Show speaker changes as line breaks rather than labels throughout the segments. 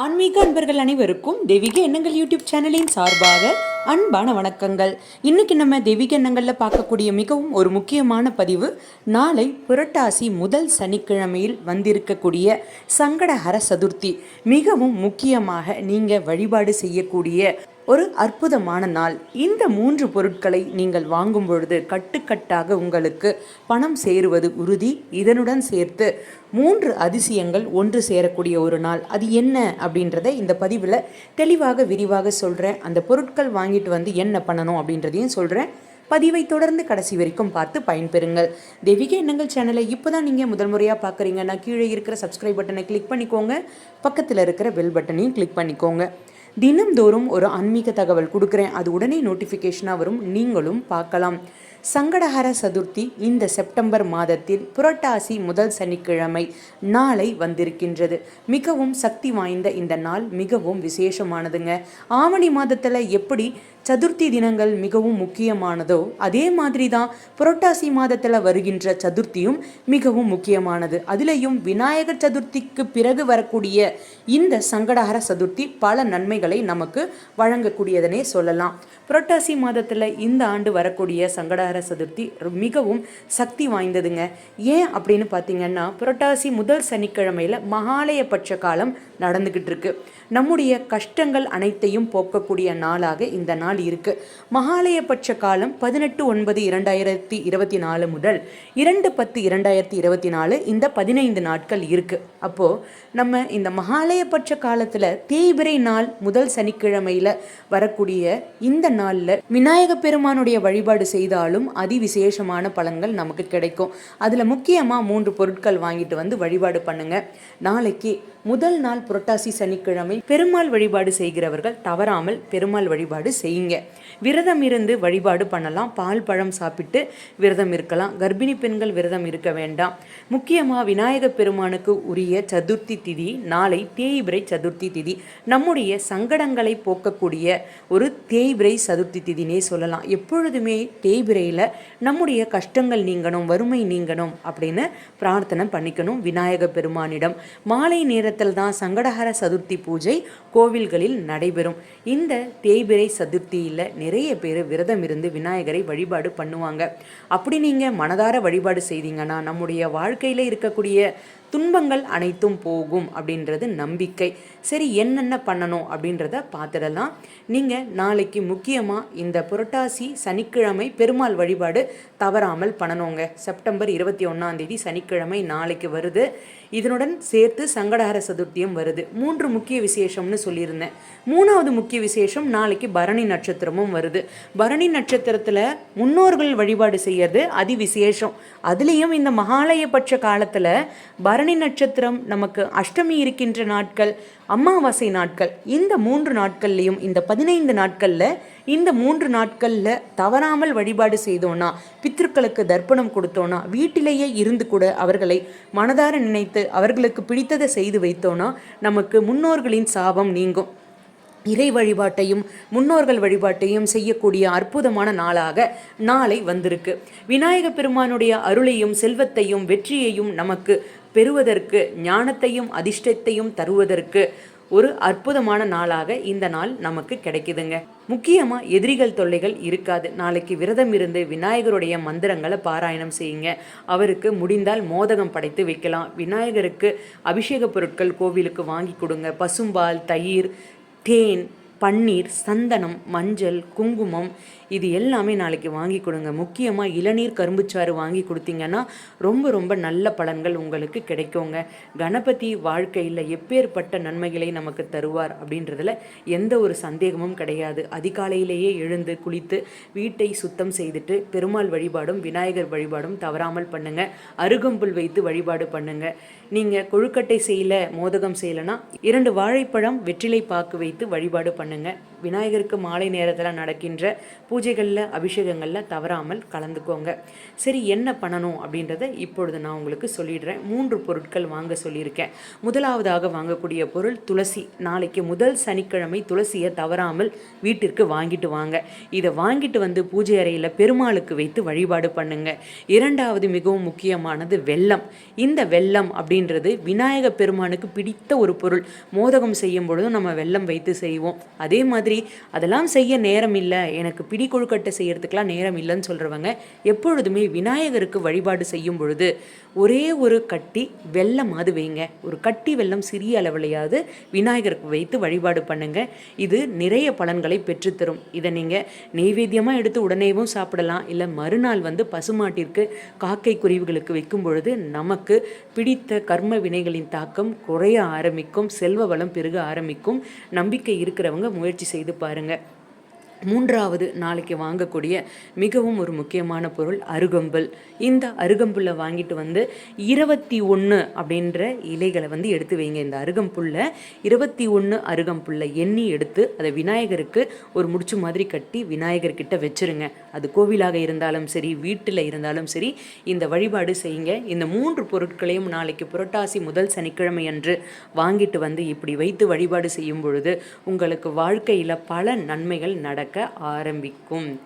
ஆன்மீக அன்பர்கள் அனைவருக்கும் தெய்வீக எண்ணங்கள் யூடியூப் சேனலின் சார்பாக அன்பான வணக்கங்கள். இன்னைக்கு நம்ம தெய்வீக எண்ணங்களில் பார்க்கக்கூடிய மிகவும் ஒரு முக்கியமான பதிவு நாளை புரட்டாசி முதல் சனிக்கிழமையில் வந்திருக்கக்கூடிய சங்கடஹர சதுர்த்தி. மிகவும் முக்கியமாக நீங்கள் வழிபாடு செய்யக்கூடிய ஒரு அற்புதமான நாள். இந்த மூன்று பொருட்களை நீங்கள் வாங்கும் பொழுது கட்டுக்கட்டாக உங்களுக்கு பணம் சேருவது உறுதி. இதனுடன் சேர்த்து மூன்று அதிசயங்கள் ஒன்று சேரக்கூடிய ஒரு நாள். அது என்ன அப்படின்றத இந்த பதிவில் தெளிவாக விரிவாக சொல்கிறேன் அந்த பொருட்கள் வாங்கிட்டு வந்து என்ன பண்ணணும் அப்படின்றதையும் சொல்கிறேன் பதிவை தொடர்ந்து கடைசி வரைக்கும் பார்த்து பயன்பெறுங்கள். தெய்வீக எண்ணங்கள் சேனலை இப்போ தான் நீங்கள் முதல் முறையாக பார்க்குறீங்கன்னா கீழே இருக்கிற சப்ஸ்கிரைப் பட்டனை கிளிக் பண்ணிக்கோங்க. பக்கத்தில் இருக்கிற பெல் பட்டனையும் கிளிக் பண்ணிக்கோங்க. தினம்தோறும் ஒரு ஆன்மீக தகவல் கொடுக்குறேன். அது உடனே நோட்டிஃபிகேஷனாக வரும். நீங்களும் பார்க்கலாம். சங்கடஹர சதுர்த்தி இந்த செப்டம்பர் மாதத்தில் புரட்டாசி முதல் சனிக்கிழமை நாளை வந்திருக்கின்றது. மிகவும் சக்தி வாய்ந்த இந்த நாள் மிகவும் விசேஷமானதுங்க. ஆவணி மாதத்தில் எப்படி சதுர்த்தி தினங்கள் மிகவும் முக்கியமானதோ அதே மாதிரி தான் புரட்டாசி மாதத்தில் வருகின்ற சதுர்த்தியும் மிகவும் முக்கியமானது. அதுலேயும் விநாயகர் சதுர்த்திக்கு பிறகு வரக்கூடிய இந்த சங்கடஹர சதுர்த்தி பல நன்மைகளை நமக்கு வழங்கக்கூடியதனே சொல்லலாம். புரட்டாசி மாதத்தில் இந்த ஆண்டு வரக்கூடிய சங்கடஹர சதுர்த்தி மிகவும் சக்தி வாய்ந்ததுங்க. ஏன் அப்படின்னு பார்த்தீங்கன்னா புரட்டாசி முதல் சனிக்கிழமையில் மகாலயபட்ச காலம் நடந்துக்கிட்டு இருக்கு நம்முடைய கஷ்டங்கள் அனைத்தையும் போக்கக்கூடிய நாளாக இந்த நாள் இருக்கு. மகாலயபட்ச காலம் பதினெட்டு ஒன்பது இரண்டாயிரத்தி இருபத்தி நாலு முதல் இரண்டு பத்து இரண்டாயிரத்தி இருபத்தி நாலு இந்த பதினைந்து நாட்கள் இருக்குது அப்போது நம்ம இந்த மகாலயபட்ச காலத்தில் தேய்பிரை நாள் முதல் சனிக்கிழமையில் வரக்கூடிய இந்த நாளில் விநாயக பெருமானுடைய வழிபாடு செய்தாலும் அதிவிசேஷமான பலன்கள் நமக்கு கிடைக்கும். அதில் முக்கியமாக மூன்று பொருட்கள் வாங்கிட்டு வந்து வழிபாடு பண்ணுங்கள் நாளைக்கு முதல் நாள் புரட்டாசி சனிக்கிழமை பெருமாள் வழிபாடு செய்கிறவர்கள் தவறாமல் பெருமாள் வழிபாடு செய்யுங்க. விரதம் இருந்து வழிபாடு பண்ணலாம். பால் பழம் சாப்பிட்டு விரதம் இருக்கலாம். கர்ப்பிணி பெண்கள் விரதம் இருக்க வேண்டாம். முக்கியமாக விநாயக பெருமானுக்கு உரிய சதுர்த்தி திதி நாளை தேய்பிரை சதுர்த்தி திதி. நம்முடைய சங்கடங்களை போக்கக்கூடிய ஒரு தேய்பிரை சதுர்த்தி திதினே சொல்லலாம். எப்பொழுதுமே தேய்பிரையில் நம்முடைய கஷ்டங்கள் நீங்கணும் வறுமை நீங்கணும் அப்படின்னு பிரார்த்தனை பண்ணிக்கணும் விநாயக பெருமானிடம். மாலை நேரத்தில் தான் சங்கடஹர சதுர்த்தி பூஜை கோவில்களில் நடைபெறும். இந்த தேய்பிரை சதுர்த்தியில் நிறைய பேர் விரதம் இருந்து விநாயகரை வழிபாடு பண்ணுவாங்க. அப்படி நீங்கள் மனதார வழிபாடு செய்தீங்கன்னா நம்முடைய வாழ்க்கையில் இருக்கக்கூடிய துன்பங்கள் அனைத்தும் போகும் அப்படின்றது நம்பிக்கை. சரி என்னென்ன பண்ணணும் அப்படின்றத பார்த்துடலாம். நீங்கள் நாளைக்கு முக்கியமாக இந்த புரட்டாசி சனிக்கிழமை பெருமாள் வழிபாடு தவறாமல் பண்ணணுங்க. செப்டம்பர் இருபத்தி ஒன்றாந்தேதி சனிக்கிழமை நாளைக்கு வருது. இதனுடன் சேர்த்து சங்கடஹர சதுர்த்தியும் வருது. மூன்று முக்கிய விசேஷம்னு சொல்லியிருந்தேன். மூணாவது முக்கிய விசேஷம் நாளைக்கு பரணி நட்சத்திரமும் வருது. பரணி நட்சத்திரத்தில் முன்னோர்கள் வழிபாடு செய்யறது அதி விசேஷம் அதுலேயும் இந்த மகாலயபட்ச காலத்தில் பரணி நட்சத்திரம் நமக்கு அஷ்டமி இருக்கின்ற நாட்கள் அமாவாசை நாட்கள். இந்த மூன்று நாட்கள்லையும் இந்த பதினைந்து நாட்களில் இந்த மூன்று நாட்களில் தவறாமல் வழிபாடு செய்தோன்னா பித்திருக்களுக்கு தர்ப்பணம் கொடுத்தோன்னா வீட்டிலேயே இருந்து கூட அவர்களை மனதார நினைத்து அவர்களுக்கு பிடித்ததை செய்து வைத்தோன்னா நமக்கு முன்னோர்களின் சாபம் நீங்கும். இறை வழிபாட்டையும் முன்னோர்கள் வழிபாட்டையும் செய்யக்கூடிய அற்புதமான நாளாக நாளை வந்திருக்கு. விநாயக பெருமானுடைய அருளையும் செல்வத்தையும் வெற்றியையும் நமக்கு பெறுவதற்கு ஞானத்தையும் அதிர்ஷ்டத்தையும் தருவதற்கு ஒரு அற்புதமான நாளாக இந்த நாள் நமக்கு கிடைக்குதுங்க. முக்கியமாக எதிரிகள் தொல்லைகள் இருக்காது. நாளைக்கு விரதம் இருந்து விநாயகருடைய மந்திரங்களை பாராயணம் செய்யுங்க. அவருக்கு முடிந்தால் மோதகம் படைத்து வைக்கலாம். விநாயகருக்கு அபிஷேக பொருட்கள் கோவிலுக்கு வாங்கி கொடுங்க. பசும்பால் தயிர் தேன் பன்னீர் சந்தனம் மஞ்சள் குங்குமம் இது எல்லாமே நாளைக்கு வாங்கி கொடுங்க. முக்கியமாக இளநீர் கரும்புச்சாறு வாங்கி கொடுத்தீங்கன்னா ரொம்ப ரொம்ப நல்ல பலன்கள் உங்களுக்கு கிடைக்குங்க. கணபதி வாழ்க்கையில் எப்பேற்பட்ட நன்மைகளை நமக்கு தருவார் அப்படின்றதுல எந்த ஒரு சந்தேகமும் கிடையாது. அதிகாலையிலேயே எழுந்து குளித்து வீட்டை சுத்தம் செய்துட்டு பெருமாள் வழிபாடும் விநாயகர் வழிபாடும் தவறாமல் பண்ணுங்க. அருகம்புல் வைத்து வழிபாடு பண்ணுங்க. நீங்கள் கொழுக்கட்டை செய்யல மோதகம் செய்யலைன்னா இரண்டு வாழைப்பழம் வெற்றிலை பாக்கு வைத்து வழிபாடு பண்ணுங்க. பண்ணுங்கள் விநாயகருக்கு மாலை நேரத்தில் நடக்கின்ற பூஜைகளில் அபிஷேகங்களில் தவறாமல் கலந்துக்கோங்க. சரி என்ன பண்ணணும் அப்படின்றத இப்பொழுது நான் உங்களுக்கு சொல்லிடுறேன். மூன்று பொருட்கள் வாங்க சொல்லியிருக்கேன். முதலாவதாக வாங்கக்கூடிய பொருள் துளசி. நாளைக்கு முதல் சனிக்கிழமை துளசியை தவறாமல் வீட்டிற்கு வாங்கிட்டு வாங்க. இதை வாங்கிட்டு வந்து பூஜை அறையில் பெருமாளுக்கு வைத்து வழிபாடு பண்ணுங்க. இரண்டாவது மிகவும் முக்கியமானது வெல்லம் இந்த வெல்லம் அப்படின்றது விநாயக பெருமானுக்கு பிடித்த ஒரு பொருள். மோதகம் செய்யும் பொழுதும் நம்ம வெள்ளம் வைத்து செய்வோம். அதே மாதிரி அதெல்லாம் செய்ய நேரம் இல்லை. எனக்கு பிடி கொழுக்கட்டை செய்யறதுக்கெலாம் நேரம் இல்லைன்னு சொல்கிறவங்க எப்பொழுதுமே விநாயகருக்கு வழிபாடு செய்யும் பொழுது ஒரே ஒரு கட்டி வெள்ளம் அது வைங்க. ஒரு கட்டி வெள்ளம் சிறிய அளவிலையாவது விநாயகருக்கு வைத்து வழிபாடு பண்ணுங்க. இது நிறைய பலன்களை பெற்றுத்தரும். இதை நீங்கள் நெய்வேத்தியமாக எடுத்து உடனேவும் சாப்பிடலாம். இல்லை மறுநாள் வந்து பசுமாட்டிற்கு காக்கை குருவிகளுக்கு வைக்கும் பொழுது நமக்கு பிடித்த கர்ம வினைகளின் தாக்கம் குறைய ஆரம்பிக்கும். செல்வ வளம் பெருக ஆரம்பிக்கும். நம்பிக்கை இருக்கிறவங்க முயற்சி செய்து பாருங்கள் மூன்றாவது நாளைக்கு வாங்கக்கூடிய மிகவும் ஒரு முக்கியமான பொருள் அருகம்புல். இந்த அருகம்புல்லை வாங்கிட்டு வந்து இருபத்தி ஒன்று அப்படின்ற இலைகளை வந்து எடுத்து வைங்க. இந்த அருகம்புல்லை இருபத்தி ஒன்று அருகம்புல்லை எண்ணி எடுத்து அதை விநாயகருக்கு ஒரு முடிச்சு மாதிரி கட்டி விநாயகர்கிட்ட வச்சுருங்க. அது கோவிலாக இருந்தாலும் சரி வீட்டில் இருந்தாலும் சரி இந்த வழிபாடு செய்யுங்க. இந்த மூன்று பொருட்களையும் நாளைக்கு புரட்டாசி முதல் சனிக்கிழமை அன்று வாங்கிட்டு வந்து இப்படி வைத்து வழிபாடு செய்யும் பொழுது உங்களுக்கு வாழ்க்கையில் பல நன்மைகள் நடக்கும். நடக்க ஆரம்பிக்கும்.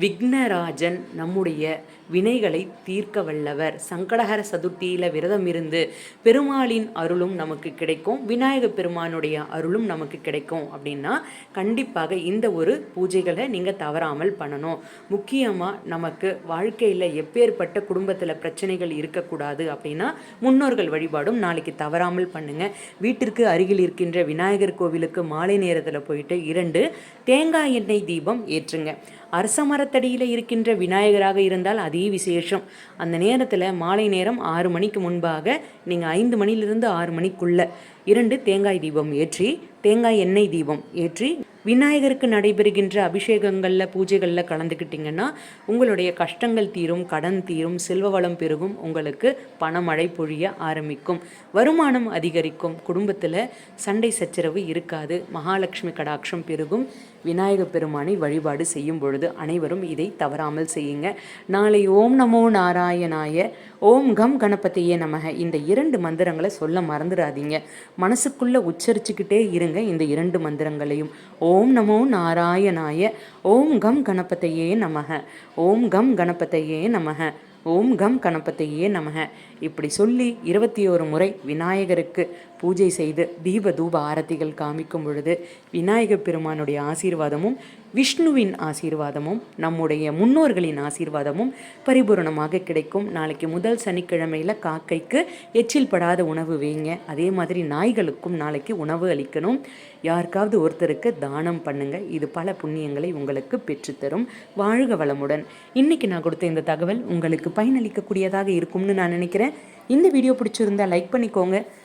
விக்னராஜன் நம்முடைய வினைகளை தீர்க்க வல்லவர். சங்கடஹர சதுர்த்தியில் விரதம் இருந்து பெருமாளின் அருளும் நமக்கு கிடைக்கும். விநாயக பெருமானுடைய அருளும் நமக்கு கிடைக்கும் அப்படின்னா கண்டிப்பாக இந்த ஒரு பூஜைகளை நீங்கள் தவறாமல் பண்ணணும். முக்கியமாக நமக்கு வாழ்க்கையில் எப்பேற்பட்ட குடும்பத்தில் பிரச்சனைகள் இருக்கக்கூடாது அப்படின்னா முன்னோர்கள் வழிபாடும் நாளைக்கு தவறாமல் பண்ணுங்கள் வீட்டிற்கு அருகில் இருக்கின்ற விநாயகர் கோவிலுக்கு மாலை நேரத்தில் போயிட்டு இரண்டு தேங்காய் எண்ணெய் தீபம் ஏற்றுங்க. அரச மரத்தடியில் இருக்கின்ற விநாயகராக இருந்தால் அதே விசேஷம். அந்த நேரத்தில் மாலை நேரம் ஆறு மணிக்கு முன்பாக நீங்கள் ஐந்து மணிலிருந்து ஆறு மணிக்குள்ள இரண்டு தேங்காய் தீபம் ஏற்றி தேங்காய் எண்ணெய் தீபம் ஏற்றி விநாயகருக்கு நடைபெறுகின்ற அபிஷேகங்களில் பூஜைகளில் கலந்துக்கிட்டிங்கன்னா உங்களுடைய கஷ்டங்கள் தீரும் கடன் தீரும் செல்வ வளம் பெருகும் உங்களுக்கு பணமழை பொழிய ஆரம்பிக்கும். வருமானம் அதிகரிக்கும். குடும்பத்தில் சண்டை சச்சரவு இருக்காது. மகாலட்சுமி கடாட்சம் பெருகும். விநாயக பெருமானை வழிபாடு செய்யும் பொழுது அனைவரும் இதை தவறாமல் செய்யுங்க. நாளை ஓம் நமோ நாராயணாய ஓம் கம் கணபதியே நமக. இந்த இரண்டு மந்திரங்களை சொல்ல மறந்துடாதீங்க. மனசுக்குள்ளே உச்சரிச்சுக்கிட்டே இருங்க இந்த இரண்டு மந்திரங்களையும். ஓம் நமோ நாராயணாய ஓம் கம் கணபத்தையே நமக. ஓம் கம் கணபத்தையே நமக. ஓம் கம் கணபதியே நமக. இப்படி சொல்லி இருபத்தி ஒரு முறை விநாயகருக்கு பூஜை செய்து தீப தூப ஆரத்திகள் காமிக்கும் பொழுது விநாயக பெருமானுடைய ஆசீர்வாதமும் விஷ்ணுவின் ஆசீர்வாதமும் நம்முடைய முன்னோர்களின் ஆசீர்வாதமும் பரிபூரணமாக கிடைக்கும். நாளைக்கு முதல் சனிக்கிழமையில் காக்கைக்கு எச்சில் படாத உணவு வைங்க. அதே மாதிரி நாய்களுக்கும் நாளைக்கு உணவு அளிக்கணும். யாருக்காவது ஒருத்தருக்கு தானம் பண்ணுங்க. இது பல புண்ணியங்களை உங்களுக்கு பெற்றுத்தரும். வாழ்க வளமுடன். இன்னைக்கு நான் கொடுத்த இந்த தகவல் உங்களுக்கு பயனளிக்கக்கூடியதாக இருக்கும்னு நான் நினைக்கிறேன். இந்த வீடியோ பிடிச்சிருந்தா லைக் பண்ணிக்கோங்க.